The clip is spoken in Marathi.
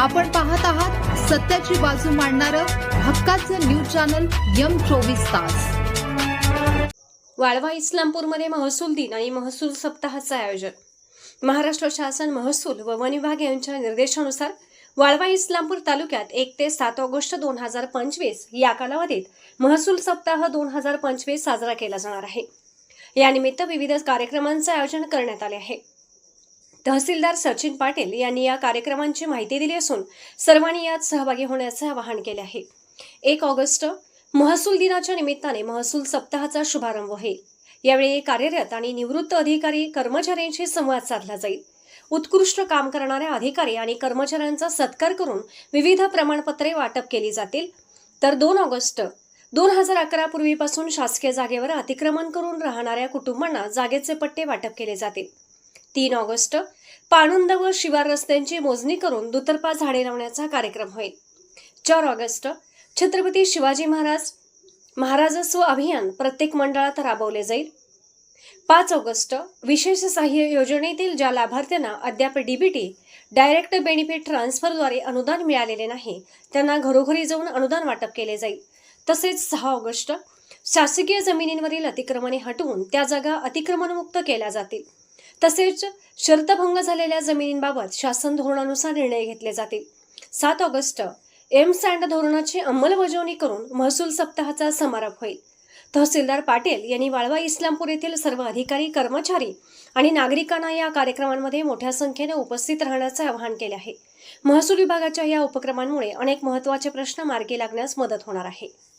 आपण पाहत आहात सत्याची बाजू मांडणारं हक्काचं न्यूज चॅनल यम चोवीस तास. वाळवा इस्लामपूरमध्ये महसूल दिन आणि महसूल सप्ताहाचं आयोजन. महाराष्ट्र शासन महसूल व वन विभाग यांच्या निर्देशानुसार वाळवा इस्लामपूर तालुक्यात एक ते सात ऑगस्ट दोन हजार पंचवीस या कालावधीत महसूल सप्ताह दोन हजार पंचवीस साजरा केला जाणार आहे. यानिमित्त विविध कार्यक्रमांचे आयोजन करण्यात आले आहे. तहसीलदार सचिन पाटील यांनी या कार्यक्रमांची माहिती दिली असून सर्वांनी यात सहभागी होण्याचे आवाहन केले आहे. एक ऑगस्ट महसूल दिनाच्या निमित्ताने महसूल सप्ताहाचा शुभारंभ होईल. यावेळी कार्यरत आणि निवृत्त अधिकारी कर्मचाऱ्यांशी संवाद साधला जाईल. उत्कृष्ट काम करणाऱ्या अधिकारी आणि कर्मचाऱ्यांचा सत्कार करून विविध प्रमाणपत्रे वाटप केली जातील. तर दोन ऑगस्ट दोन हजार अकरा पूर्वीपासून शासकीय जागेवर अतिक्रमण करून राहणाऱ्या कुटुंबांना जागेचे पट्टे वाटप केले जातील. तीन ऑगस्ट पाणुंद व शिवार रस्त्यांची मोजणी करून दुतर्फा झाडे लावण्याचा कार्यक्रम होईल. चार ऑगस्ट छत्रपती शिवाजी महाराज महाराजस्व अभियान प्रत्येक मंडळात राबवले जाईल. पाच ऑगस्ट विशेष सहाय्य योजनेतील ज्या लाभार्थ्यांना अद्याप डीबीटी डायरेक्ट बेनिफिट ट्रान्सफरद्वारे अनुदान मिळालेले नाही त्यांना घरोघरी जाऊन अनुदान वाटप केले जाईल. तसेच सहा ऑगस्ट शासकीय जमिनींवरील अतिक्रमणे हटवून त्या जागा अतिक्रमणमुक्त केल्या जातील. तसेच शर्तभंग झालेल्या जमिनींबाबत शासन धोरणानुसार निर्णय घेतले जातील. सात ऑगस्ट एम सँड धोरणाची अंमलबजावणी करून महसूल सप्ताहाचा समारोप होईल. तहसीलदार पाटील यांनी वाळवा इस्लामपूर येथील सर्व अधिकारी कर्मचारी आणि नागरिकांना या कार्यक्रमांमध्ये मोठ्या संख्येने उपस्थित राहण्याचे आवाहन केले आहे. महसूल विभागाच्या या उपक्रमांमुळे अनेक महत्त्वाचे प्रश्न मार्गी लागण्यास मदत होणार आहे.